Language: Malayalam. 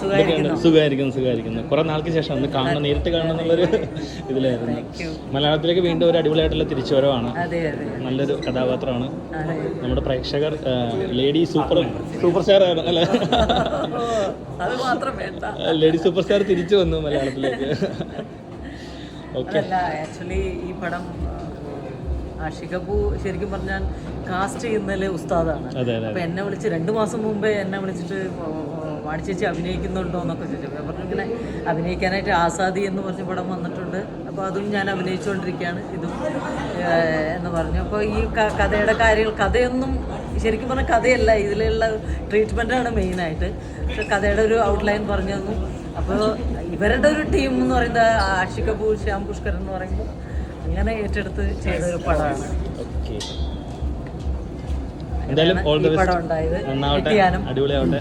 സുഖമായിരിക്കുന്നു. സുഖമായിരിക്കുന്നു കുറെ നാൾക്ക് ശേഷം ഒന്ന് കാണണം നേരിട്ട് കാണണം എന്നുള്ളൊരു ഇതിലായിരുന്നു. മലയാളത്തിലേക്ക് വീണ്ടും ഒരു അടിപൊളിയായിട്ടുള്ള തിരിച്ചുവരവാണ്. നല്ലൊരു കഥാപാത്രമാണ്. നമ്മുടെ പ്രേക്ഷകർ ലേഡി സൂപ്പർ സൂപ്പർ സ്റ്റാർ ആണ് അല്ലെ ലേഡി സൂപ്പർ സ്റ്റാർ തിരിച്ചു വന്നു മലയാളത്തിലേക്ക്. ഓക്കെ ആക്ച്വലി ഈ പടം ആഷികപ്പു ശരിക്കും പറഞ്ഞാൽ കാസ്റ്റ് ചെയ്യുന്നതിൽ ഉസ്താദാണ്. അപ്പൊ എന്നെ വിളിച്ച് രണ്ടു മാസം മുമ്പേ എന്നെ വിളിച്ചിട്ട് വാണി ചേച്ചി അഭിനയിക്കുന്നുണ്ടോ എന്നൊക്കെ ചോദിച്ചു. പറഞ്ഞു ഇങ്ങനെ അഭിനയിക്കാനായിട്ട് ആസാദി എന്ന് പറഞ്ഞ പടം വന്നിട്ടുണ്ട്. അപ്പോൾ അതും ഞാൻ അഭിനയിച്ചുകൊണ്ടിരിക്കുകയാണ്. ഇതും എന്ന് പറഞ്ഞു. അപ്പോൾ ഈ കഥയുടെ കാര്യങ്ങൾ കഥയൊന്നും ശരിക്കും പറഞ്ഞാൽ കഥയല്ല ഇതിലുള്ള ട്രീറ്റ്മെന്റാണ് മെയിനായിട്ട് പക്ഷെ കഥയുടെ ഒരു ഔട്ട്ലൈൻ പറഞ്ഞു തന്നു. അപ്പോൾ ഇവരുടെ ഒരു ടീം എന്ന് പറയുന്നത് ആഷിക് കപൂർ ശ്യാം പുഷ്കർ എന്ന് പറയുമ്പോൾ അങ്ങനെ ഏറ്റെടുത്ത് ചെയ്ത ഒരു പടമാണ്. ഓക്കെ എന്തായാലും ഓൾ ദി ഈ പടം ബെസ്റ്റ് ഉണ്ടായത്. നന്നാവട്ടെ. അടിപൊളിയാവട്ടെ.